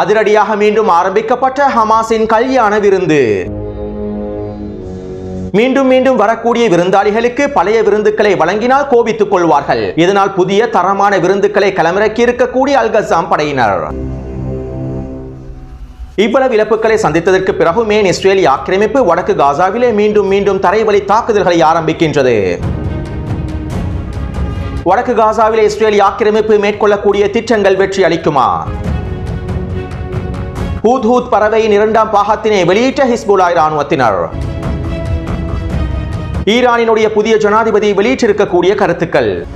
அதிரடியாக மீண்டும் ஆரம்பிக்கப்பட்ட ஹமாஸின் கல்யாண விருந்து. மீண்டும் மீண்டும் வரக்கூடிய விருந்தாளிகளுக்கு பழைய விருந்துகளை வழங்கினால் கோபித்துக் கொள்வார்கள். இதனால் புதிய தரமான விருந்துகளை களமிறக்கி இருக்கக்கூடிய அல்கசாம் படையினர். இவ்வளவு இழப்புகளை சந்தித்ததற்கு பிறகு மேன் இஸ்ரேலிய ஆக்கிரமிப்பு வடக்கு காசாவிலே மீண்டும் மீண்டும் தரைவழி தாக்குதல்களை ஆரம்பிக்கின்றது. வடக்கு காசாவிலே இஸ்ரேலிய ஆக்கிரமிப்பு மேற்கொள்ளக்கூடிய திட்டங்கள் வெற்றி அளிக்குமா ஹூத் ஹூத் பறவையின் இரண்டாம் பாகத்தினை வெளியிட்ட ஹிஸ்புல்லா இராணுவத்தினர். ஈரானினுடைய புதிய ஜனாதிபதி வெளியிட்டிருக்கக்கூடிய கருத்துக்கள்.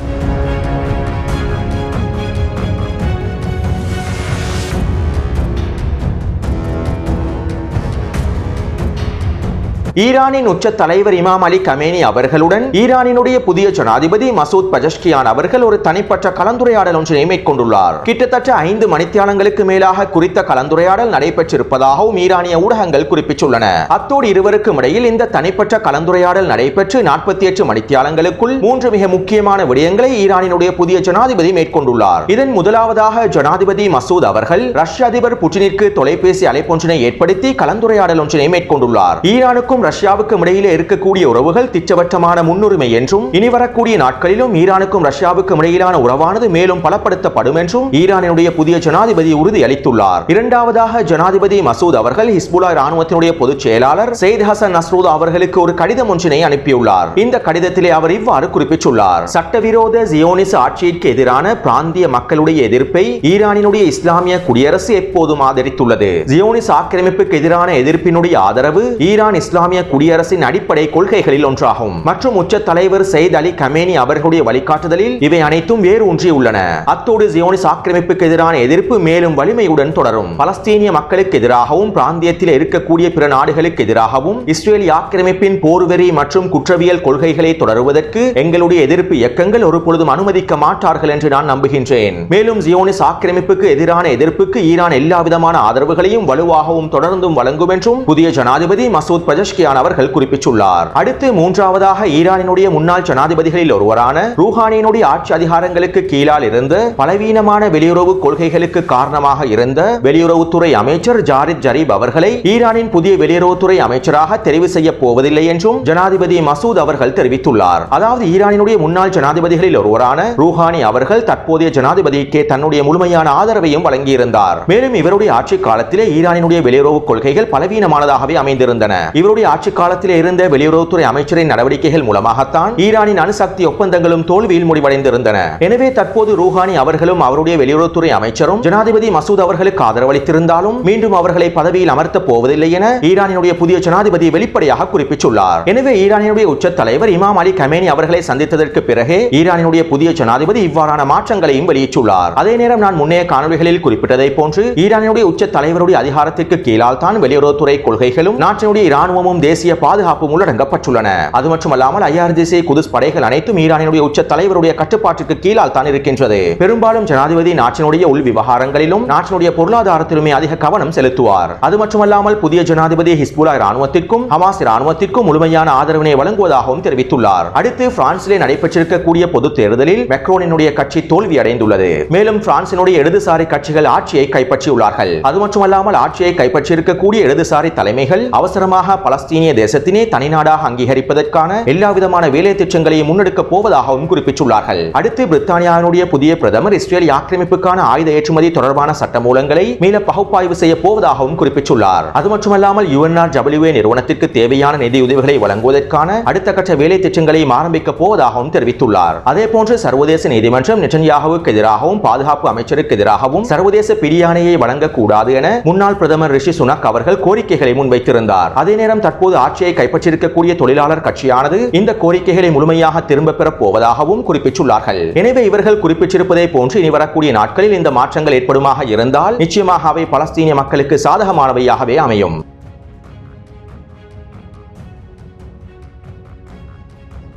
ஈரானின் உச்ச தலைவர் இமாம் அலி கமேனி அவர்களுடன் ஈரானினுடைய புதிய ஜனாதிபதி மசூத் பஜஷ்கியான் அவர்கள் ஒரு தனிப்பட்ட கலந்துரையாடல் ஒன்றினை மேற்கொண்டுள்ளார். கிட்டத்தட்ட ஐந்து மணித்தியாலங்களுக்கு மேலாக குறித்த கலந்துரையாடல் நடைபெற்றிருப்பதாகவும் ஈரானிய ஊடகங்கள் குறிப்பிட்டுள்ளன. அத்தோடு இருவருக்கும் இடையில் இந்த தனிப்பட்ட கலந்துரையாடல் நடைபெற்று நாற்பத்தி எட்டு மணித்தியாலங்களுக்குள் மூன்று மிக முக்கியமான விடயங்களை ஈரானினுடைய புதிய ஜனாதிபதி மேற்கொண்டுள்ளார். இதன் முதலாவதாக ஜனாதிபதி மசூத் அவர்கள் ரஷ்ய அதிபர் புட்டினிற்கு தொலைபேசி அழைப்பொன்றினை ஏற்படுத்தி கலந்துரையாடல் ஒன்றினை மேற்கொண்டுள்ளார். ஈரானுக்கும் ரஷ்யாவுக்கும் இடையிலே இருக்கக்கூடிய உறவுகள் திட்டவட்டமான முன்னுரிமை என்றும் இனி வரக்கூடிய நாட்களிலும் ஈரானுக்கும் ரஷ்யாவுக்கும் இடையிலான உறவானது மேலும் பலப்படுத்தப்படும் என்றும் ஈரானினுடைய புதிய ஜனாதிபதி உறுதியளித்துள்ளார். இரண்டாவதாக ஜனாதிபதி மசூத் அவர்கள் ஹிஸ்புல்லா ராணுவத்தினுடைய பொதுச் செயலாளர் செயித் ஹசன் நஸ்ரூத் அவர்களுக்கு ஒரு கடிதம் ஒன்றினை அனுப்பியுள்ளார். இந்த கடிதத்திலே அவர் இவ்வாறு குறிப்பிட்டுள்ளார். சட்டவிரோத ஜியோனிச ஆட்சிக்கு எதிரான பிராந்திய மக்களுடைய எதிர்ப்பை ஈரானினுடைய இஸ்லாமிய குடியரசு எப்போதும் ஆதரித்துள்ளது. ஜியோனிஸ் ஆக்கிரமிப்புக்கு எதிரான எதிர்ப்பினுடைய ஆதரவு ஈரான் இஸ்லாமிய இஸ்லாமிய குடியரசின் அடிப்படை கொள்கைகளில் ஒன்றாகும். மற்றும் உச்ச தலைவர் சயித் அலி கமேனி அவர்களுடைய வழிகாட்டுதலில் இவை அனைத்தும் வேறு ஒன்றியுள்ளன அத்தோடு ஜியோனிஸ் ஆக்கிரமிப்புக்கு எதிரான எதிர்ப்பு மேலும் வலிமையுடன் தொடரும். பலஸ்தீனிய மக்களுக்கு எதிராகவும் பிராந்தியத்தில் இருக்கக்கூடிய பிற நாடுகளுக்கு எதிராகவும் இஸ்ரேல் ஆக்கிரமிப்பின் போர்வெறி மற்றும் குற்றவியல் கொள்கைகளை தொடருவதற்கு எங்களுடைய எதிர்ப்பு இயக்கங்கள் ஒருபொழுதும் அனுமதிக்க மாட்டார்கள் என்று நான் நம்புகின்றேன். மேலும் ஜியோனிஸ் ஆக்கிரமிப்புக்கு எதிரான எதிர்ப்புக்கு ஈரான் எல்லா விதமான ஆதரவுகளையும் வலுவாகவும் தொடர்ந்தும் வழங்கும் என்றும் புதிய ஜனாதிபதி மசூத் பஜஷ் பஜஷ்கியான் அவர்கள் குறிப்பிட்டுள்ளார். அடுத்து மூன்றாவதாக ஈரானினுடைய முன்னாள் ஜனாதிபதிகளில் ஒருவரான ரூஹானியினுடைய ஆட்சி அதிகாரங்களுக்கு கீழால் இருந்து பலவீனமான வெளியுறவு கொள்கைகளுக்கு காரணமாக இருந்த வெளியுறவுத்துறை அமைச்சர் ஜாரித் ஜரீப் அவர்களை ஈரானின் புதிய வெளியுறவுத்துறை அமைச்சராக தெரிவு செய்ய போவதில்லை என்றும் ஜனாதிபதி மசூத் அவர்கள் தெரிவித்துள்ளார். அதாவது ஈரானினுடைய முன்னாள் ஜனாதிபதிகளில் ஒருவரான ரூஹானி அவர்கள் தற்போதைய ஜனாதிபதிக்கே தன்னுடைய முழுமையான ஆதரவையும் வழங்கியிருந்தார். மேலும் இவருடைய ஆட்சி காலத்திலே ஈரானினுடைய வெளியுறவு கொள்கைகள் பலவீனமானதாகவே அமைந்திருந்தன. இவருடைய ஆட்சி காலத்திலே இருந்த வெளியுறவுத்துறை அமைச்சரின் நடவடிக்கைகள் மூலமாகத்தான் ஈரானின் அணுசக்தி ஒப்பந்தங்களும் தோல்வியில் முடிவடைந்திருந்தன. எனவே தற்போது ரூஹானி அவர்களும் அவருடைய வெளியுறவுத்துறை அமைச்சரும் ஜனாதிபதி மசூத் அவர்களுக்கு ஆதரவளித்திருந்தாலும் மீண்டும் அவர்களை பதவியில் அமர்த்தப் போவதில்லை என ஈரானினுடைய புதிய ஜனாதிபதி வெளிப்படையாக குறிப்பிட்டுள்ளார். எனவே ஈரானினுடைய உச்ச தலைவர் இமாம் அலி கமேனி அவர்களை சந்தித்ததற்கு பிறகே ஈரானினுடைய புதிய ஜனாதிபதி இவ்வாறான மாற்றங்களையும் வெளியிட்டுள்ளார். அதே நேரம் நான் முன்னைய காணொலிகளில் குறிப்பிட்டதை போன்று ஈரானினுடைய உச்ச தலைவருடைய அதிகாரத்திற்கு கீழால் தான் வெளியுறவுத்துறை கொள்கைகளும் நாட்டினுடைய இராணுவமும் பாதுகாப்பும் தேசிய பாதுகாப்பும் உள்ளடங்கப்பட்டுள்ளன. அது மட்டுமல்லாமல் ஐஆர்ஜிசி குதுஸ் படைகள் அனைத்தும் ஈரானினுடைய உச்ச தலைவருடைய கட்டுப்பாட்டுக்கு கீழால் தான் இருக்கின்றது. பெரும்பாலும் ஜனாதிபதி நாட்டினுடைய உள் விவகாரங்களிலும் நாட்டினுடைய பொருளாதாரத்திலுமே அதிக கவனம் செலுத்துவார். அது மட்டுமல்லாமல் புதிய ஜனாதிபதி ஹிஸ்புலா இராணுவத்திற்கும் ஹமாஸ் இராணுவத்திற்கும் முழுமையான ஆதரவினை வழங்குவதாகவும் தெரிவித்துள்ளார். அடுத்து பிரான்சிலே நடைபெற்றிருக்கக்கூடிய பொது தேர்தலில் மெக்ரோனினுடைய கட்சி தோல்வி அடைந்துள்ளது மேலும் பிரான்சினுடைய இடதுசாரி கட்சிகள் ஆட்சியை கைப்பற்றியுள்ளார்கள். அது மட்டுமல்லாமல் ஆட்சியை கைப்பற்றியிருக்கக்கூடிய இடதுசாரி தலைமைகள் அவசரமாக பலஸ்தீனிய தேசத்தினை தனிநாடாக அங்கீகரிப்பதற்கான எல்லா விதமான வேலை திட்டங்களையும் முன்னெடுக்கப் போவதாகவும் குறிப்பிட்டுள்ளார்கள். அடுத்து பிரித்தானியாவினுடைய புதிய பிரதமர் இஸ்ரேல் ஆக்கிரமிப்புக்கான ஆயுத ஏற்றுமதி தொடர்பான சட்டமூலங்களை மீள பகுப்பாய்வு செய்ய போவதாகவும் குறிப்பிட்டுள்ளார். அது மட்டுமல்லாமல் யுஎன்ஆர் டபிள்யூஏ நிறுவனத்திற்கு தேவையான நிதியுதவிகளை வழங்குவதற்கான அடுத்த கட்ட வேலை திட்டங்களையும் ஆரம்பிக்க போவதாகவும் தெரிவித்துள்ளார். அதே போன்று சர்வதேச நீதிமன்றம் நெட்டன்யாகுவுக்கு எதிராகவும் பாதுகாப்பு அமைச்சருக்கு எதிராகவும் சர்வதேச பிடியாணையை வழங்கக்கூடாது என முன்னாள் பிரதமர் ரிஷி சுனக் அவர்கள் கோரிக்கைகளை முன்வைத்திருந்தார். அதே நேரம் தற்போது ஆட்சியை கைப்பற்றியிருக்கக்கூடிய தொழிலாளர் கட்சியானது இந்த கோரிக்கைகளை முழுமையாக திரும்ப பெறப் போவதாகவும் குறிப்பிட்டுள்ளார்கள். எனவே இவர்கள் குறிப்பிட்டிருப்பதை போன்று இனி வரக்கூடிய நாட்களில் இந்த மாற்றங்கள் ஏற்படுமாக இருந்தால் நிச்சயமாக அவை பலஸ்தீனிய மக்களுக்கு சாதகமானவையாகவே அமையும்.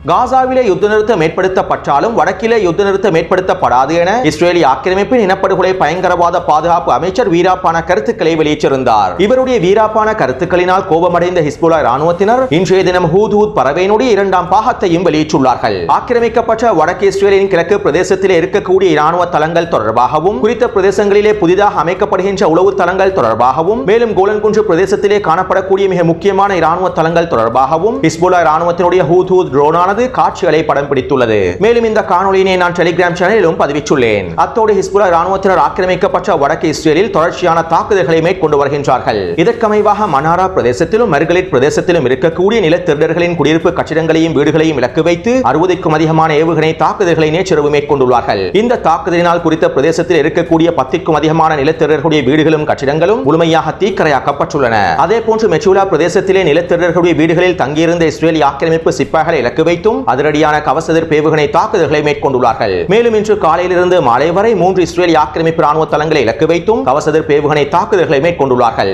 காசாவிலே யுத்த நிறுத்தம் ஏற்படுத்தப்பட்டாலும் வடக்கிலே யுத்த நிறுத்தம் ஏற்படுத்தப்படாது என இஸ்ரேலிய ஆக்கிரமிப்பின் இனப்படுகொலை பயங்கரவாத பாதுகாப்பு அமைச்சர் வீராப்பான கருத்துக்களை வெளியிட்டிருந்தார். இவருடைய வீராப்பான கருத்துக்களினால் கோபமடைந்த ஹிஸ்புல்லா ராணுவத்தினர் இன்றைய தினம் ஹூதூத் பறவையினுடைய இரண்டாம் பாகத்தையும் வெளியிட்டுள்ளார்கள். ஆக்கிரமிக்கப்பட்ட வடக்கு இஸ்ரேலின் கிழக்கு பிரதேசத்திலே இருக்கக்கூடிய இராணுவ தளங்கள் தொடர்பாகவும் குறித்த பிரதேசங்களிலே புதிதாக அமைக்கப்படுகின்ற உளவு தளங்கள் தொடர்பாகவும் மேலும் கோலன்குன்று பிரதேசத்திலே காணப்படக்கூடிய மிக முக்கியமான இராணுவ தளங்கள் தொடர்பாகவும் ஹிஸ்புல்லா இராணுவத்தினுடைய ஹூதூத் ட்ரோனானது தனது காட்சிகளை படம் பிடித்துள்ளது. மேலும் இந்த காணொலியினை நான் டெலிகிராம் சேனலிலும் பதிவிட்டுள்ளேன். அத்தோடு ஹிஸ்புல்லா ராணுவத்தினர் ஆக்கிரமிக்கப்பட்ட வடக்கு இஸ்ரேலில் தொடர்ச்சியான தாக்குதல்களை மேற்கொண்டு வருகின்றார்கள். இதற்கமைவாக மனாரா பிரதேசத்திலும் மெர்கலிட் பிரதேசத்திலும் இருக்கக்கூடிய நில திருடர்களின் குடியிருப்பு கட்டிடங்களையும் வீடுகளையும் இலக்கு வைத்து அறுபதுக்கும் அதிகமான ஏவுகணை தாக்குதல்களை நேற்றிரவு மேற்கொண்டுள்ளார்கள். இந்த தாக்குதலினால் குறித்த பிரதேசத்தில் இருக்கக்கூடிய பத்திற்கும் அதிகமான நிலத்திரர்களுடைய வீடுகளும் கட்டிடங்களும் முழுமையாக தீக்கரையாக்கப்பட்டுள்ளன. அதே போன்று மெச்சூலா பிரதேசத்திலே நிலத்திரர்களுடைய வீடுகளில் தங்கியிருந்த இஸ்ரேலிய ஆக்கிரமிப்பு சிப்பாய்களை இலக்கு வைத்து வைத்தும் அதிரடியான கவசதிர் பேவுகணை தாக்குதல்களை மேற்கொண்டுள்ளார்கள். மேலும் இன்று காலையிலிருந்து மாலை வரை மூன்று இஸ்ரேலிய ஆக்கிரமிப்பு ராணுவ தளங்களை இலக்கு வைத்தும் கவசதிர் பேவுகணை தாக்குதல்களை மேற்கொண்டுள்ளார்கள்.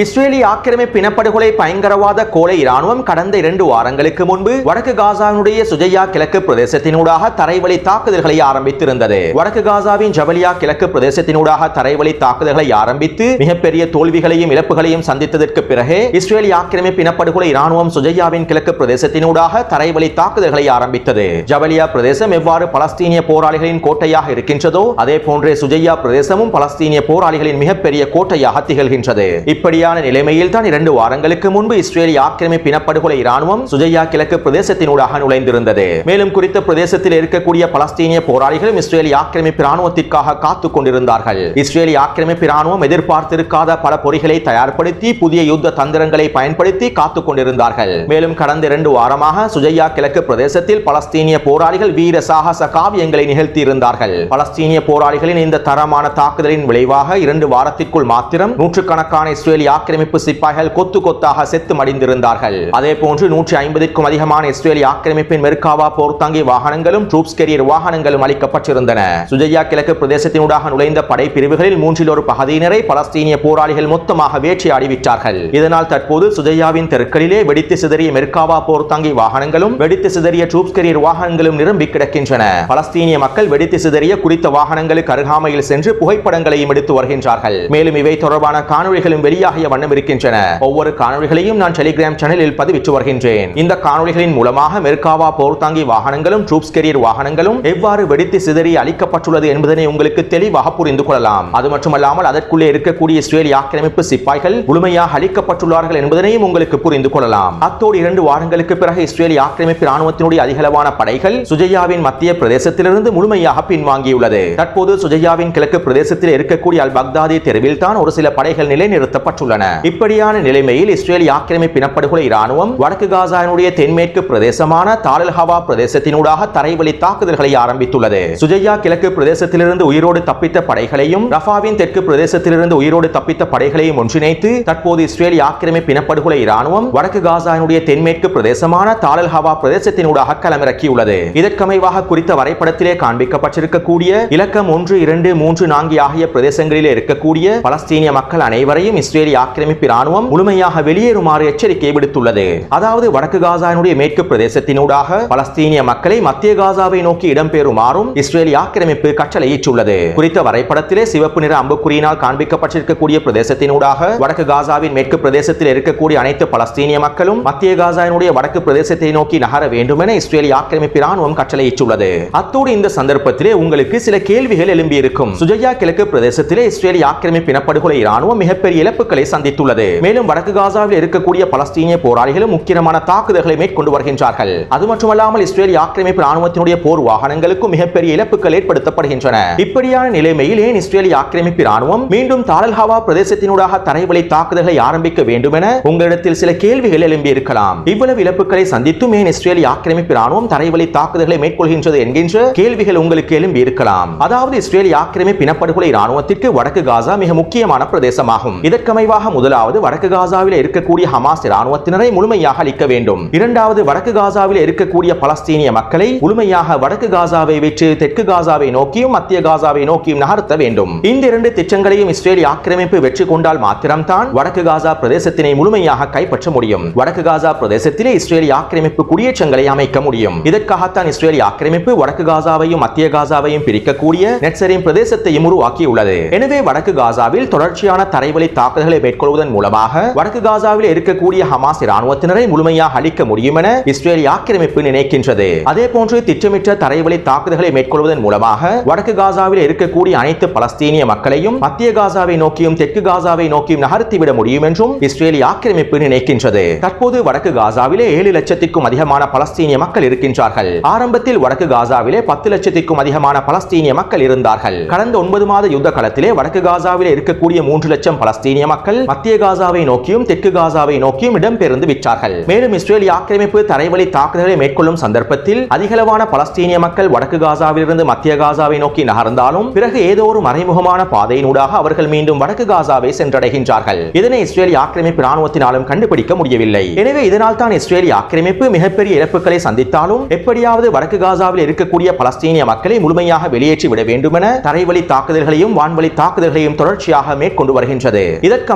இஸ்ரேலி ஆக்கிரமிப்பு இனப்படுகொலை பயங்கரவாத கோலை இராணுவம் கடந்த இரண்டு வாரங்களுக்கு முன்பு வடக்கு காசாவினுடைய சுஜையா கிழக்கு பிரதேசத்தினூடாக தரைவழி தாக்குதல்களை ஆரம்பித்திருந்தது. வடக்கு காசாவின் ஜபலியா கிழக்கு பிரதேசத்தினூடாக தரைவழி தாக்குதல்களை ஆரம்பித்து மிகப்பெரிய தோல்விகளையும் இழப்புகளையும் சந்தித்ததற்கு பிறகு இஸ்ரேலி ஆக்கிரமிப்பு இனப்படுகொலை இராணுவம் சுஜையாவின் கிழக்கு பிரதேசத்தினூடாக தரைவழி தாக்குதல்களை ஆரம்பித்தது. ஜபலியா பிரதேசம் எவ்வாறு பலஸ்தீனிய போராளிகளின் கோட்டையாக இருக்கின்றதோ அதே போன்றே சுஜையா பிரதேசமும் பலஸ்தீனிய போராளிகளின் மிகப்பெரிய கோட்டையாக திகழ்கின்றது. இப்படி இப்படியான நிலைமையில் தான் இரண்டு வாரங்களுக்கு முன்பு இஸ்ரேலிய ஆக்கிரமிப்பு இனப்படுகொலை இராணுவம் சுஜையா கிழக்கு பிரதேசத்தினூடாக நுழைந்திருந்தது. மேலும் குறித்த பிரதேசத்தில் இருக்கக்கூடிய பலஸ்தீனிய போராளிகளும் இஸ்ரேலிய ஆக்கிரமிப்பு இராணுவத்திற்காக காத்துக் கொண்டிருந்தார்கள். இஸ்ரேலிய ஆக்கிரமிப்பு இராணுவம் எதிர்பார்த்திருக்காத பல பொறிகளை தயார்படுத்தி புதிய யுத்த தந்திரங்களை பயன்படுத்தி காத்துக் கொண்டிருந்தார்கள். மேலும் கடந்த இரண்டு வாரமாக சுஜையா கிழக்கு பிரதேசத்தில் பலஸ்தீனிய போராளிகள் வீர சாகச காவியங்களை நிகழ்த்தியிருந்தார்கள். பலஸ்தீனிய போராளிகளின் இந்த தரமான தாக்குதலின் விளைவாக இரண்டு வாரத்திற்குள் மாத்திரம் நூற்றுக்கணக்கான இஸ்ரேலிய ஆக்கிரமிப்பு சிப்பாய்கள் கொத்து கொத்தாக செத்து மடிந்திருந்தார்கள். அதே போன்று நூற்றி ஐம்பதுக்கும் அதிகமான இஸ்ரேலிய ஆக்கிரமிப்பின் மெர்காவா போர்த்தாங்கி வாகனங்களும் ட்ரூப்ஸ் கெரியர் வாகனங்களும் அளிக்கப்பட்டிருந்தன சுஜையா கிழக்கு பிரதேசத்தினூடாக நுழைந்த படை பிரிவுகளில் மூன்றில் ஒரு பகுதியினரை பலஸ்தீனிய போராளிகள் மொத்தமாக வேட்டையாடி விட்டார்கள் இதனால் தற்போது சுஜையாவின் தெருக்களிலே வெடித்து சிதறிய மெர்காவா போர்த்தாங்கி வாகனங்களும் வெடித்து சிதறிய ட்ரூப்ஸ் கெரியர் வாகனங்களும் நிரம்பி கிடக்கின்றன. பலஸ்தீனிய மக்கள் வெடித்து சிதறிய குறித்த வாகனங்களுக்கு அருகாமையில் சென்று புகைப்படங்களையும் எடுத்து வருகின்றார்கள். மேலும் இவை தொடர்பான காணொலிகளும் வெளியாகிய வண்ணம் இருக்கின்றன. ஒவ்வொரு காணொலிகளையும் நான் டெலிகிராம் சேனலில் பதிவிட்டு வருகின்றேன். இந்த காணொலிகளின் மூலமாக மெர்காவா போர்த்தாங்கி வாகனங்களும் ட்ரூப்ஸ் கெரியர் வாகனங்களும் எவ்வாறு வெடித்து சிதறி அளிக்கப்பட்டுள்ளது என்பதனை உங்களுக்கு தெளிவாக புரிந்து கொள்ளலாம். அது மட்டுமல்லாமல் அதற்குள்ளே இருக்கக்கூடிய இஸ்ரேலிய ஆக்கிரமிப்பு சிப்பாய்கள் முழுமையாக அளிக்கப்பட்டுள்ளார்கள் என்பதனையும் உங்களுக்கு புரிந்து கொள்ளலாம். அத்தோடு இரண்டு வாரங்களுக்கு பிறகு இஸ்ரேலி ஆக்கிரமிப்பு ராணுவத்தினுடைய அதிகளவான படைகள் சுஜையாவின் மத்திய பிரதேசத்திலிருந்து முழுமையாக பின்வாங்கியுள்ளது. தற்போது சுஜையாவின் கிழக்கு பிரதேசத்தில் இருக்கக்கூடிய அல் பக்தாதி தெருவில் தான் ஒரு சில படைகள் நிலைநிறுத்தப்பட்டுள்ளன. உள்ளன இப்படியான நிலைமையில் இஸ்ரேலிய ஆக்கிரமிப்பு இனப்படுகொலை இராணுவம் வடக்கு காசாவினுடைய தென்மேற்கு பிரதேசமான தாலல் ஹவா பிரதேசத்தினூடாக தரைவழி தாக்குதல்களை ஆரம்பித்துள்ளது. சுஜையா கிழக்கு பிரதேசத்திலிருந்து உயிரோடு தப்பித்த படைகளையும் ரஃபாவின் தெற்கு பிரதேசத்திலிருந்து உயிரோடு தப்பித்த படைகளையும் ஒன்றிணைத்து தற்போது இஸ்ரேலிய ஆக்கிரமிப்பு இனப்படுகொலை இராணுவம் வடக்கு காசாவினுடைய தென்மேற்கு பிரதேசமான தாலல் ஹவா பிரதேசத்தினூடாக களமிறக்கியுள்ளது. இதற்கமைவாக குறித்த வரைபடத்திலே காண்பிக்கப்பட்டிருக்கக்கூடிய இலக்கம் ஒன்று இரண்டு மூன்று நான்கு ஆகிய பிரதேசங்களிலே இருக்கக்கூடிய பலஸ்தீனிய மக்கள் அனைவரையும் இஸ்ரேலிய ஆக்கிரமிப்பு ராணுவம் முழுமையாக வெளியேறுமாறு எச்சரிக்கை விடுத்துள்ளது. அதாவது வடக்கு காசாவினுடைய மேற்கு பிரதேசத்தினூடாக பலஸ்தீனிய மக்களை மத்திய காசாவை நோக்கி இடம்பெறுமாறும் இஸ்ரேல் ஆக்கிரமிப்பு கட்டளையிட்டுள்ளது குறித்த வரைபடத்திலே சிவப்பு நிற அம்புக்குறியினால் காண்பிக்கப்பட்டிருக்கக்கூடிய பிரதேசத்தினூடாக வடக்கு காசாவின் மேற்கு பிரதேசத்தில் இருக்கக்கூடிய அனைத்து பலஸ்தீனிய மக்களும் மத்திய காசாவினுடைய வடக்கு பிரதேசத்தை நோக்கி நகர வேண்டும் என இஸ்ரேலிய ஆக்கிரமிப்பு ராணுவம் கட்டளையிட்டுள்ளது அத்தோடு இந்த சந்தர்ப்பத்திலே உங்களுக்கு சில கேள்விகள் எழும்பியிருக்கும். சுஜையா கிழக்கு பிரதேசத்திலே இஸ்ரேலிய ஆக்கிரமிப்பு இனப்படுகொலை ராணுவம் மிகப்பெரிய இழப்புகளை சந்தித்துள்ளது. மேலும் வடக்கு காசாவில் இருக்கக்கூடிய பலஸ்தீனிய போராளிகளும் முக்கியமான தாக்குதல்களை மேற்கொண்டு வருகின்றார்கள். அது மட்டுமல்லாமல் இஸ்ரேலிய ஆக்கிரமிப்பு ராணுவத்தினுடைய போர் வாகனங்களுக்கும் மிகப்பெரிய இழப்புகள் ஏற்படுத்தப்படுகின்றன. இப்படியான நிலைமையில் ஏன் இஸ்ரேலிய ஆக்கிரமிப்பு ராணுவம் மீண்டும் தாலல்ஹாவா பிரதேசத்தினூடாக தரைவழி தாக்குதல்களை ஆரம்பிக்க வேண்டும் என உங்களிடத்தில் சில கேள்விகள் எழும்பி இருக்கலாம் இவ்வளவு இழப்புகளை சந்தித்தும் ஏன் இஸ்ரேலிய ஆக்கிரமிப்பு ராணுவம் தரைவழி தாக்குதல்களை மேற்கொள்கின்றது என்கின்ற கேள்விகள் உங்களுக்கு எழும்பி இருக்கலாம் அதாவது இஸ்ரேலிய ஆக்கிரமிப்பு இனப்படுகொலை ராணுவத்திற்கு வடக்கு காசா மிக முக்கியமான பிரதேசமாகும். இதற்கமைவாக குறிப்பாக முதலாவது வடக்கு காசாவில் இருக்கக்கூடிய ஹமாஸ் இராணுவத்தினரை முழுமையாக அளிக்க வேண்டும். இரண்டாவது வடக்கு காசாவில் இருக்கக்கூடிய பலஸ்தீனிய மக்களை முழுமையாக வடக்கு காசாவை விட்டு தெற்கு காசாவை நோக்கியும் மத்திய காசாவை நோக்கியும் நகர்த்த வேண்டும். இந்த இரண்டு திட்டங்களையும் இஸ்ரேல் ஆக்கிரமிப்பு வெற்றி கொண்டால் மாத்திரம்தான் வடக்கு காசா பிரதேசத்தினை முழுமையாக கைப்பற்ற முடியும். வடக்கு காசா பிரதேசத்திலே இஸ்ரேலி ஆக்கிரமிப்பு குடியேற்றங்களை அமைக்க முடியும். இதற்காகத்தான் இஸ்ரேலி ஆக்கிரமிப்பு வடக்கு காசாவையும் மத்திய காசாவையும் பிரிக்கக்கூடிய நெட்சரின் பிரதேசத்தையும் உருவாக்கியுள்ளது. எனவே வடக்கு காசாவில் தொடர்ச்சியான தரைவழி தாக்குதல்களை மேற்கொள்வதன் மூலமாக வடக்கு காசாவில் இருக்கக்கூடிய ஹமாஸ் இராணுவத்தினரை முழுமையாக அழிக்க முடியும் என இஸ்ரேல் ஆக்கிரமிப்பு நினைக்கின்றது. அதே போன்று திட்டமிட்ட தரைவழி தாக்குதல்களை மேற்கொள்வதன் மூலமாக வடக்கு காசாவில் இருக்கக்கூடிய அனைத்து பலஸ்தீனிய மக்களையும் மத்திய காசாவை நோக்கியும் தெற்கு காசாவை நோக்கியும் நகர்த்திவிட முடியும் என்றும் இஸ்ரேலி ஆக்கிரமிப்பு நினைக்கின்றது. தற்போது வடக்கு காசாவிலே ஏழு லட்சத்திற்கும் அதிகமான பலஸ்தீனிய மக்கள் இருக்கின்றார்கள். ஆரம்பத்தில் வடக்கு காசாவிலே பத்து லட்சத்திற்கும் அதிகமான பலஸ்தீனிய மக்கள் இருந்தார்கள். கடந்த ஒன்பது மாத யுத்த காலத்திலே வடக்கு காசாவிலே இருக்கக்கூடிய மூன்று லட்சம் பலஸ்தீனிய மக்கள் மத்திய காசாவை நோக்கியும் தெற்கு காசாவை நோக்கியும் இடம்பெயர்ந்து விட்டார்கள். மேலும் இஸ்ரேலிய ஆக்கிரமிப்பு தரைவழி தாக்குதலை மேற்கொள்ளும் சந்தர்ப்பத்தில் அதிகளவான பலஸ்தீனிய மக்கள் வடக்கு காசாவிலிருந்து மத்திய காசாவை நோக்கி நகர்ந்தாலும் பிறகு ஏதோ ஒரு மறைமுகமான பாதையினூடாக அவர்கள் மீண்டும் வடக்கு காசாவை சென்றடைகின்றார்கள். இதனை இஸ்ரேலிய ஆக்கிரமிப்பு ராணுவத்தினாலும் கண்டுபிடிக்க முடியவில்லை. எனவே இதனால் தான் இஸ்ரேலிய ஆக்கிரமிப்பு மிகப்பெரிய இழப்புகளை சந்தித்தாலும் எப்படியாவது வடக்கு காசாவில் இருக்கக்கூடிய பலஸ்தீனிய மக்களை முழுமையாக வெளியேற்றி விட வேண்டும் என தரைவழி தாக்குதல்களையும் வான்வழி தாக்குதல்களையும் தொடர்ச்சியாக மேற்கொண்டு வருகின்றது.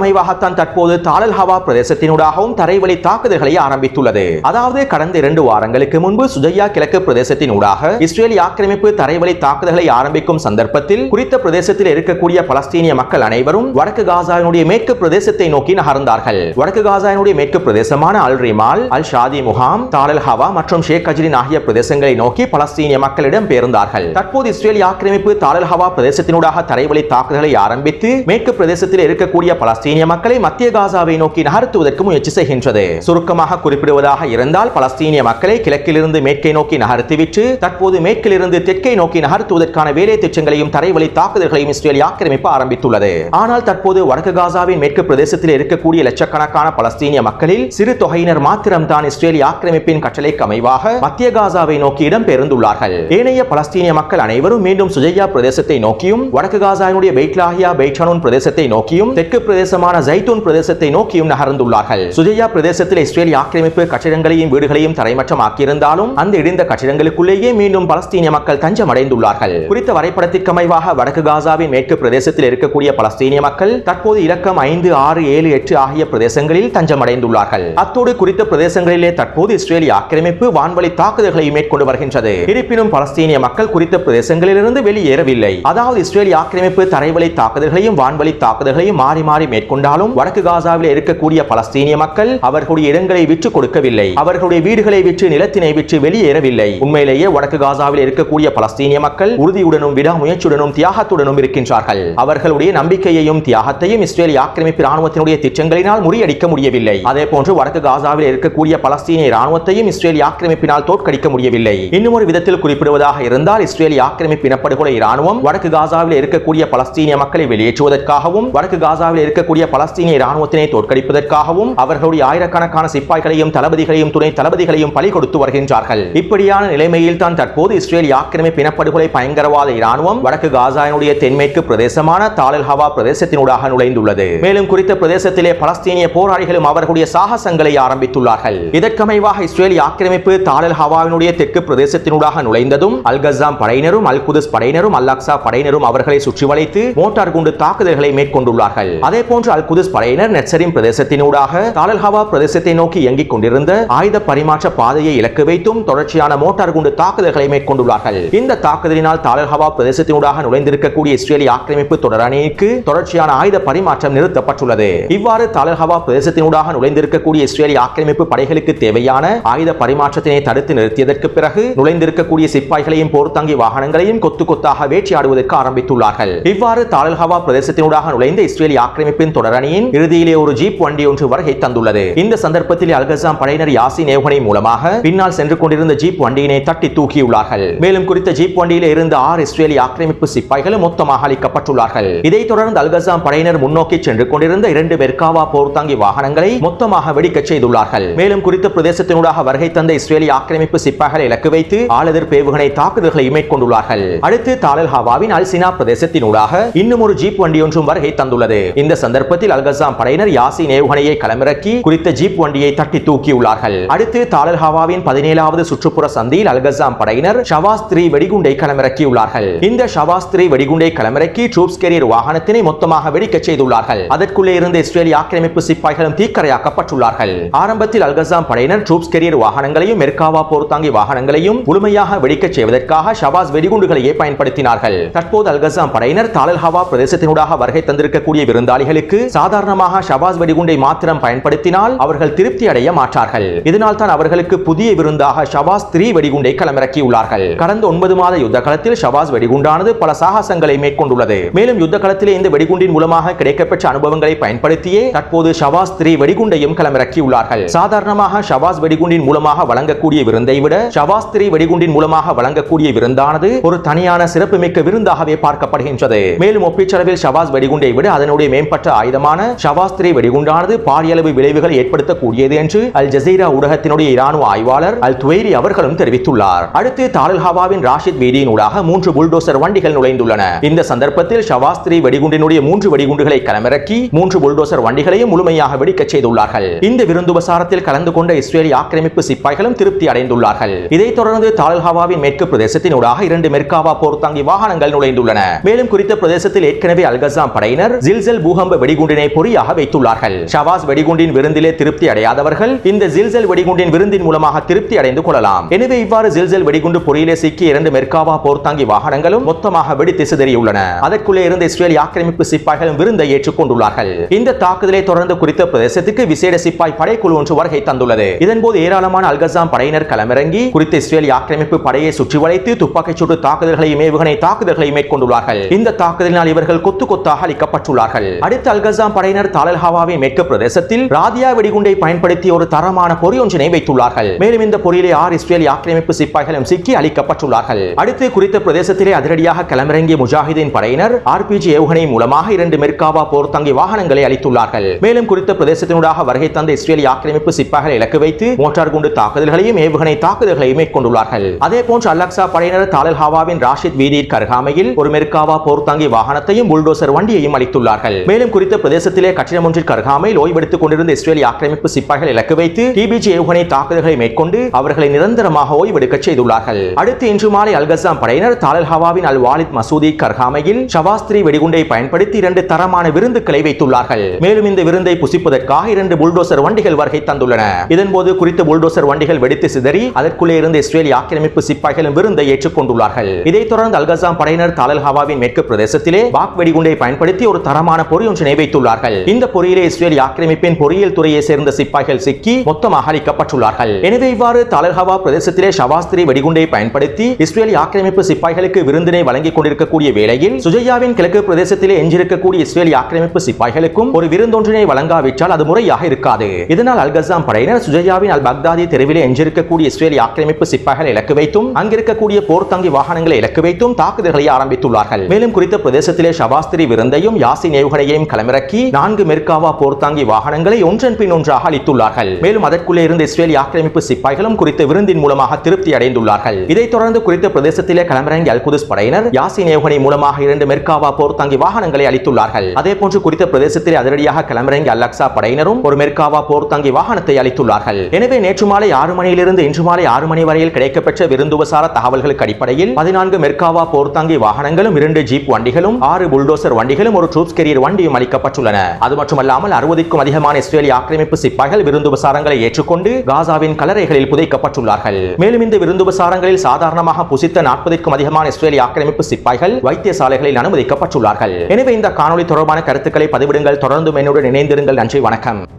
அமைவாகத்தான் தற்போது தாளல் ஹவா பிரதேசத்தினூடாகவும் தரைவழி தாக்குதல்களை ஆரம்பித்துள்ளது. அதாவது கடந்த இரண்டு வாரங்களுக்கு முன்பு சுஜையா கிழக்கு பிரதேசத்தினூடாக இஸ்ரேல் ஆக்கிரமிப்பு தரைவழி தாக்குதல்களை ஆரம்பிக்கும் சந்தர்ப்பத்தில் குறித்த பிரதேசத்தில் இருக்கக்கூடிய பலஸ்தீனிய மக்கள் அனைவரும் வடக்கு காசாவினுடைய மேற்கு பிரதேசத்தை நோக்கி நகர்ந்தார்கள். வடக்கு காசாவினுடைய மேற்கு பிரதேசமான அல் ரிமால் அல் ஷாதி முகாம் தாலல் ஹவா மற்றும் ஷேக் அஜ்ரின் ஆகிய பிரதேசங்களை நோக்கி பலஸ்தீனிய மக்களிடம் பெயர்ந்தார்கள் தற்போது இஸ்ரேல் ஆக்கிரமிப்பு தாலல் ஹவா பிரதேசத்தினூடாக தரைவழி தாக்குதலை ஆரம்பித்து மேற்கு பிரதேசத்தில் இருக்கக்கூடிய பலஸ்தீனிய மக்களை மத்திய காசாவை நோக்கி நகர்த்துவதற்கு முயற்சி செய்கின்றது. சுருக்கமாக குறிப்பிடுவதாக இருந்தால் பலஸ்தீனிய மக்களை கிழக்கிலிருந்து மேற்கை நோக்கி நகர்த்திவிட்டு தற்போது மேற்கிலிருந்து தெற்கை நோக்கி நகர்த்துவதற்கான வேலை திட்டங்களையும் தரைவழி தாக்குதல்களையும் இஸ்ரேல் ஆக்கிரமிப்பு ஆரம்பித்துள்ளது. ஆனால் தற்போது வடக்கு காசாவின் மேற்கு பிரதேசத்தில் இருக்கக்கூடிய லட்சக்கணக்கான பலஸ்தீனிய மக்களில் சிறு தொகையினர் மாத்திரம்தான் இஸ்ரேலி ஆக்கிரமிப்பின் கட்டளைக்கு அமைவாக மத்திய காசாவை நோக்கி இடம்பெயர்ந்துள்ளார்கள். ஏனைய பலஸ்தீனிய மக்கள் அனைவரும் மீண்டும் சுஜையா பிரதேசத்தை நோக்கியும் வடக்கு காசாவினுடைய பெய்ட்லாஹியா பெய்டானூன் பிரதேசத்தை நோக்கியும் தெற்கு பிரதேசமான ஜைத்தூன் பிரதேசத்தை நோக்கியும் நகர்ந்துள்ளார்கள். சுஜயா பிரதேசத்தில் இஸ்ரேல் ஆக்கிரமிப்பு கட்டிடங்களையும் வீடுகளையும் தரைமட்டமாக்கியிருந்தாலும் அந்த இடிந்த கட்டிடங்களுக்குள்ளேயே மீண்டும் பலஸ்தீனிய மக்கள் தஞ்சம் அடைந்துள்ளார்கள் குறித்த வரைபடத்திற்கு அமைவாக வடக்கு காசாவின் மேற்கு பிரதேசத்தில் இருக்கக்கூடிய பலஸ்தீனிய மக்கள் தற்போது இலக்கம் ஐந்து ஆறு ஏழு எட்டு ஆகிய பிரதேசங்களில் தஞ்சம் அடைந்துள்ளார்கள் அத்தோடு குறித்த பிரதேசங்களிலே தற்போது இஸ்ரேலிய ஆக்கிரமிப்பு வான்வழி தாக்குதல்களை மேற்கொண்டு வருகின்றது. இருப்பினும் பலஸ்தீனிய மக்கள் குறித்த பிரதேசங்களிலிருந்து வெளியேறவில்லை. அதாவது இஸ்ரேலிய ஆக்கிரமிப்பு தரைவழி தாக்குதல்களையும் வான்வழி தாக்குதல்களையும் மாறி மாறி மேற்கொண்டு கொண்டாலும் வடக்கு காசாவில் இருக்கக்கூடிய பலஸ்தீனிய மக்கள் அவர்களுடைய இடங்களை விற்று கொடுக்கவில்லை. அவர்களுடைய வீடுகளை விற்று நிலத்தினை விற்று வெளியேறவில்லை. உண்மையிலேயே வடக்கு காசாவில் இருக்கக்கூடிய பலஸ்தீனிய மக்கள் உறுதியுடனும் விடாமுயற்சியுடனும் தியாகத்துடனும் இருக்கின்றார்கள். அவர்களுடைய நம்பிக்கையையும் தியாகத்தையும் இஸ்ரேல் ஆக்கிரமிப்பு ராணுவத்தினுடைய திட்டங்களினால் முறியடிக்க முடியவில்லை. அதே போன்று வடக்கு காசாவில் இருக்கக்கூடிய பலஸ்தீனிய ராணுவத்தையும் இஸ்ரேல் ஆக்கிரமிப்பினால் தோற்கடிக்க முடியவில்லை. இன்னும் ஒரு விதத்தில் குறிப்பிடுவதாக இருந்தால் இஸ்ரேல் ஆக்கிரமிப்பு இனப்படுகொலை ராணுவம் வடக்கு காசாவில் இருக்கக்கூடிய பலஸ்தீனிய மக்களை வெளியேற்றுவதற்காகவும் வடக்கு காசாவில் இருக்கக்கூடிய பலஸ்தீனிய ராணுவத்தினை தோற்கடிப்பதற்காகவும் அவர்களுடைய ஆயிரக்கணக்கான சிப்பாய்களையும் தளபதிகளையும் துணை தளபதிகளையும் பலி கொடுத்து வருகின்றார்கள். இப்படியான நிலைமையில் தான் தற்போது இஸ்ரேல் ஆக்கிரமிப்பு இனப்படுகொலை பயங்கரவாத இராணுவம் வடக்கு காசாவினுடைய தென்மேற்கு பிரதேசமான தாலல் ஹவா பிரதேசத்தினூடாக நுழைந்துள்ளது. மேலும் குறித்த பிரதேசத்திலே பலஸ்தீனிய போராளிகளும் அவர்களுடைய சாகசங்களை ஆரம்பித்துள்ளார்கள். இதற்கமைவாக இஸ்ரேல் ஆக்கிரமிப்பு தாலல் ஹவாவினுடைய தெற்கு பிரதேசத்தினூடாக நுழைந்ததும் அல்கசாம் படையினரும் அல் குதுஸ் படையினரும் அல்லாக்சா படையினரும் அவர்களை சுற்றி வளைத்து மோட்டார் குண்டு தாக்குதல்களை மேற்கொண்டுள்ளார்கள். அதே போன்று அல் குதிஸ் படையினர் நெச்சரின் பிரதேசத்தினூடாக தாலல்ஹாவா பிரதேசத்தை நோக்கி இயங்கிக் கொண்டிருந்த ஆயுத பரிமாற்ற பாதையை இலக்கு வைத்தும் தொடர்ச்சியான மோட்டார் குண்டு தாக்குதல்களை மேற்கொண்டுள்ளார்கள். இந்த தாக்குதலினால் தாலல்ஹாவா பிரதேசத்தினூடாக நுழைந்திருக்கக்கூடிய இஸ்ரேலிய ஆக்கிரமிப்பு தொடரணிக்கு தொடர்ச்சியான ஆயுத பரிமாற்றம் நிறுத்தப்பட்டுள்ளது. இவ்வாறு தாலல்ஹாவா பிரதேசத்தினூடாக நுழைந்திருக்கக்கூடிய இஸ்ரேலிய ஆக்கிரமிப்பு படைகளுக்கு தேவையான ஆயுத பரிமாற்றத்தினை தடுத்து நிறுத்தியதற்கு பிறகு நுழைந்திருக்கக்கூடிய சிப்பாய்களையும் போர்த்தங்கி வாகனங்களையும் கொத்து கொத்தாக வேட்டையாடுவதற்கு ஆரம்பித்துள்ளார்கள். இவ்வாறு தாலல்ஹாவா பிரதேசத்தினூடாக நுழைந்த இஸ்ரேலிய ஆக்கிரமிப்பின் தொடர் தொடர் அணியின் இறுதியிலே ஒரு ஜீப் வண்டி ஒன்று வருகை தந்துள்ளது. இந்த சந்தர்ப்பத்தில் அல்கசாம் படையினர் யாசின் ஏவுகணை மூலமாக பின்னால் சென்று கொண்டிருந்த ஜீப் வண்டியினை தட்டி தூக்கியுள்ளார்கள். மேலும் குறித்த ஜீப் வண்டியில் இருந்த ஆறு இஸ்ரேலிய ஆக்கிரமிப்பு சிப்பாய்களும் மொத்தமாக அளிக்கப்பட்டுள்ளார்கள் இதைத் தொடர்ந்து அல்கசாம் படையினர் முன்னோக்கி சென்று கொண்டிருந்த இரண்டு பெர்காவா போர்த்தாங்கி வாகனங்களை மொத்தமாக வெடிக்கச் செய்துள்ளார்கள். மேலும் குறித்த பிரதேசத்தினூடாக வருகை தந்த இஸ்ரேலிய ஆக்கிரமிப்பு சிப்பாய்களை இலக்கு வைத்து ஆளெதிர் பேவுகணை தாக்குதல்களை மேற்கொண்டுள்ளார்கள். அடுத்து தாலல் ஹவாவின் அல்சினா பிரதேசத்தினூடாக இன்னும் ஒரு ஜீப் வண்டி ஒன்றும் வருகை தந்துள்ளது. இந்த சந்தர்ப்ப சந்தர்ப்பத்தில் அல்கசாம் படையினர் யாசின் ஏவுகணையை களமிறக்கி குறித்த ஜீப் வண்டியை தட்டி தூக்கியுள்ளார்கள். அடுத்து தாலல் ஹவாவின் பதினேழாவது சுற்றுப்புற சந்தியில் அல்கசாம் படையினர் ஷவாஸ்திரி வெடிகுண்டை களமிறக்கியுள்ளார்கள். இந்த ஷவாஸ்திரி வெடிகுண்டை களமிறக்கி ட்ரூப்ஸ் கேரியர் வாகனத்தினை மொத்தமாக வெடிக்கச் செய்துள்ளார்கள். அதற்குள்ளே இருந்த இஸ்ரேலிய ஆக்கிரமிப்பு சிப்பாய்களும் தீக்கரையாக்கப்பட்டுள்ளார்கள். ஆரம்பத்தில் அல்கசாம் படையினர் ட்ரூப்ஸ் கேரியர் வாகனங்களையும் மெர்காவா போர்த்தாங்கி வாகனங்களையும் முழுமையாக வெடிக்கச் செய்வதற்காக ஷவாஸ் வெடிகுண்டுகளையே பயன்படுத்தினார்கள். தற்போது அல்கசாம் படையினர் தாலல் ஹவா பிரதேசத்தினூடாக வருகை தந்திருக்கக்கூடிய விருந்தாளிகளுக்கு சாதாரணமாக ஷபாஸ் வெடிகுண்டை மாத்திரம் பயன்படுத்தினால் அவர்கள் திருப்தி அடைய மாட்டார்கள். இதனால் தான் அவர்களுக்கு புதிய விருந்தாக ஷபாஸ் த்ரீ வெடிகுண்டை களமிறக்கியுள்ளார்கள். கடந்த ஒன்பது மாத யுத்த காலத்தில் ஷபாஸ் வெடிகுண்டானது பல சாகசங்களை மேற்கொண்டுள்ளது. மேலும் யுத்த காலத்திலே இந்த வெடிகுண்டின் மூலமாக கிடைக்கப்பெற்ற அனுபவங்களை பயன்படுத்தியே தற்போது ஷவாஸ் த்ரீ வெடிகுண்டையும் களமிறக்கியுள்ளார்கள். சாதாரணமாக ஷவாஸ் வெடிகுண்டின் மூலமாக வழங்கக்கூடிய விருந்தை விட ஷவாஸ் த்ரீ வெடிகுண்டின் மூலமாக வழங்கக்கூடிய விருந்தானது ஒரு தனியான சிறப்புமிக்க விருந்தாகவே பார்க்கப்படுகின்றது. மேலும் ஒப்பீச்சளவில் ஷவாஸ் வெடிகுண்டை விட அதனுடைய மேம்பட்ட ஆயுதமான ஷவாஸ் வெடிகுண்டானது பாரியளவு விளைவுகளை ஏற்படுத்தக்கூடியது என்று அல் ஜசீரா ஊடகத்தினுடைய இராணுவ ஆய்வாளர் அல் துவைரி அவர்களும் தெரிவித்துள்ளார். அடுத்து தாலல்ஹாவாவின் ராஷித் வீதியின் ஊடாக மூன்று புல்டோசர் வண்டிகள் நுழைந்துள்ளன. இந்த சந்தர்ப்பத்தில் ஷவாஸ்திரி வெடிகுண்டினுடைய மூன்று வெடிகுண்டுகளை களமிறக்கி மூன்று புல்டோசர் வண்டிகளையும் முழுமையாக வெடிக்கச் செய்துள்ளார்கள். இந்த விருந்துபசாரத்தில் கலந்து கொண்ட இஸ்ரேலிய ஆக்கிரமிப்பு சிப்பாய்களும் திருப்தி அடைந்துள்ளார்கள். இதைத் தொடர்ந்து தாலல்ஹாவாவின் மேற்கு பிரதேசத்தினூடாக இரண்டு மெர்காவா போர்த்தாங்கி வாகனங்கள் நுழைந்துள்ளன. மேலும் குறித்த பிரதேசத்தில் ஏற்கனவே அல்கசாம் படையினர் ஜில்சல் பூகம்ப வெடி வெடிகுண்டினை பொறியாக வைத்துள்ளார்கள். ஷவாஸ் வெடிகுண்டின் விருந்திலே திருப்தி அடையாதவர்கள் இந்த ஜில்சல் வெடிகுண்டின் விருந்தின் மூலமாக திருப்தி அடைந்து கொள்ளலாம். எனவே இவ்வாறு ஜில்சல் வெடிகுண்டு பொறியிலே சிக்கி இரண்டு மெர்காவா போர்த்தாங்கி வாகனங்களும் மொத்தமாக வெடித்து சிதறியுள்ளன அதற்குள்ளே இருந்த இஸ்ரேல் ஆக்கிரமிப்பு சிப்பாய்களும் விருந்தை ஏற்றுக்கொண்டுள்ளார்கள். இந்த தாக்குதலை தொடர்ந்து குறித்த பிரதேசத்துக்கு விசேட சிப்பாய் படைக்குழு ஒன்று வருகை தந்துள்ளது. இதன்போது ஏராளமான அல்கசாம் படையினர் களமிறங்கி குறித்த இஸ்ரேல் ஆக்கிரமிப்பு படையை சுற்றி வளைத்து துப்பாக்கிச் சூடு தாக்குதல்களையும் ஏவுகணை தாக்குதல்களையும் மேற்கொண்டுள்ளார்கள். இந்த தாக்குதலினால் இவர்கள் கொத்து கொத்தாக அளிக்கப்பட்டுள்ளார்கள். அடுத்த அல்கசாம் படையினர் தாலல் ஹவாவின் மேற்கு பிரதேசத்தில் ராதியா வெடிகுண்டை பயன்படுத்தி ஒரு தரமான பொறி ஒன்றினை வைத்துள்ளார்கள். மேலும் இந்த பொறியிலே ஆறு இஸ்ரேல் ஆக்கிரமிப்பு சிப்பாய்களும் சிக்கி அளிக்கப்பட்டுள்ளார்கள் அடுத்து குறித்த பிரதேசத்திலே அதிரடியாக களமிறங்கிய முஜாஹிதீன் படையினர் ஆர்பிஜி ஏவுகணை மூலமாக இரண்டு மெர்காவா போர் தங்கி வாகனங்களை அளித்துள்ளார்கள் மேலும் குறித்த பிரதேசத்தினூடாக வருகை தந்த இஸ்ரேல் ஆக்கிரமிப்பு சிப்பாய்களை இலக்கு வைத்து மோட்டார் குண்டு தாக்குதல்களையும் ஏவுகணை தாக்குதல்களையும் மேற்கொண்டுள்ளார்கள். அதே போன்று அல்லக்சா படையினர் தாலல் ஹவாவின் ராஷித் வீதியிற்கு அருகாமையில் ஒரு மெர்காவா போர் தங்கி வாகனத்தையும் புல்டோசர் வண்டியையும் அளித்துள்ளார்கள் மேலும் குறித்த பிரதேசத்திலே கட்டிடம் ஒன்றிற்கு அருகாமையில் ஓய்வெடுத்துக் கொண்டிருந்த இஸ்ரேலிய ஆக்கிரமிப்பு சிப்பாய்கள் இலக்கு வைத்து டிபிஜி ஏவுகணை தாக்குதல்களை மேற்கொண்டு அவர்களை நிரந்தரமாக ஓய்வெடுக்க செய்துள்ளார்கள். அடுத்து இன்று மாலை அல்கசாம் படையினர் தாலல் ஹவாவின் அல் வாலித் மசூதி அருகாமையில் ஷவாஸ்திரி வெடிகுண்டை பயன்படுத்தி இரண்டு தரமான விருந்துக்களை வைத்துள்ளார்கள். மேலும் இந்த விருந்தை புசிப்பதற்காக இரண்டு புல்டோசர் வண்டிகள் வருகை தந்துள்ளன. இதன்போது குறித்த புல்டோசர் வண்டிகள் வெடித்து சிதறி அதற்குள்ளே இருந்த இஸ்ரேலிய ஆக்கிரமிப்பு சிப்பாய்களும் விருந்தை ஏற்றுக்கொண்டுள்ளார்கள். இதைத் தொடர்ந்து அல்கசாம் படையினர் தாலல் ஹவாவின் மேற்கு பிரதேசத்திலே வாக் வெடிகுண்டை பயன்படுத்தி ஒரு தரமான பொறி ஒன்றினை வைத்துள்ளார்கள். இந்த பொறியிலே இஸ்ரேல் ஆக்கிரமிப்பின் பொறியியல் துறையை சேர்ந்த சிப்பாய்கள் சிக்கி மொத்தமாக அளிக்கப்பட்டுள்ளார்கள் எனவே இவ்வாறு தலர்ஹவா பிரதேசத்திலே ஷவாஸ்திரி வெடிகுண்டை பயன்படுத்தி இஸ்ரேல் ஆக்கிரமிப்பு சிப்பாய்களுக்கு விருந்தினை வழங்கிக் கொண்டிருக்கக்கூடிய வேளையில் சுஜையாவின் கிழக்கு பிரதேசத்திலே எஞ்சிருக்கக்கூடிய இஸ்ரேல் ஆக்கிரமிப்பு சிப்பாய்களுக்கும் ஒரு விருந்தொன்றினை வழங்காவிட்டால் அது முறையாக இருக்காது. இதனால் அல்கசாம் படையினர் சுஜையாவின் அல் பக்தாதி தெருவிலே எஞ்சிருக்கக்கூடிய இஸ்ரேல் ஆக்கிரமிப்பு சிப்பாய்களை இலக்கு வைத்தும் அங்கிருக்கக்கூடிய போர் தங்கி வாகனங்களை இலக்கு வைத்தும் தாக்குதல்களை ஆரம்பித்துள்ளார்கள். மேலும் குறித்த பிரதேசத்திலே ஷவாஸ்திரி விருந்தையும் யாசி ஏவுகணையையும் களமிறக்கி நான்கு மெர்காவா போர்த்தாங்கி வாகனங்களை ஒன்றன் பின் ஒன்றாக அளித்துள்ளார்கள். மேலும் அதற்குள்ளே இருந்த இஸ்ரேல் ஆக்கிரமிப்பு சிப்பாய்களும் குறித்த விருந்தின் மூலமாக திருப்தி அடைந்துள்ளார்கள். இதைத் தொடர்ந்து குறித்த பிரதேசத்திலே களமிறங்கிய அல்குதிஸ் படையினர் யாசின் ஏவுகணை மூலமாக இரண்டு மெர்காவா போர்த்தாங்கி வாகனங்களை அளித்துள்ளார்கள். அதே போன்று குறித்த பிரதேசத்திலே அதிரடியாக களமிறங்கிய அல்லக்சா படையினரும் ஒரு மெர்காவா போர்த்தாங்கி வாகனத்தை அளித்துள்ளார்கள். எனவே நேற்று மாலை ஆறு மணியிலிருந்து இன்று மாலை ஆறு மணி வரையில் கிடைக்கப்பெற்ற விருந்துபசார தகவல்களுக்கு அடிப்படையில் பதினான்கு மெர்காவா போர்த்தாங்கி வாகனங்களும் இரண்டு ஜீப் வண்டிகளும் ஆறு புல்டோசர் வண்டிகளும் ஒரு ட்ரூப்ஸ் கெரியர் வண்டியும் அளிக்கப்பட்டுள்ளன அது மட்டுமல்லாமல் அறுபதுக்கும் அதிகமான இஸ்ரேலிய ஆக்கிரமிப்பு சிப்பாய்கள் விருந்துபசாரங்களை ஏற்றுக்கொண்டு காசாவின் கலரைகளில் புதைக்கப்பட்டுள்ளார்கள். மேலும் இந்த விருந்துபசாரங்களில் சாதாரணமாக புசித்த நாற்பதுக்கும் அதிகமான இஸ்ரேலிய ஆக்கிரமிப்பு சிப்பாய்கள் வைத்தியசாலைகளில் அனுமதிக்கப்பட்டுள்ளார்கள். எனவே இந்த காணொலி தொடர்பான கருத்துக்களை பதிவிடுங்கள். தொடர்ந்து என்னுடன் இணைந்திருங்கள். நன்றி வணக்கம்.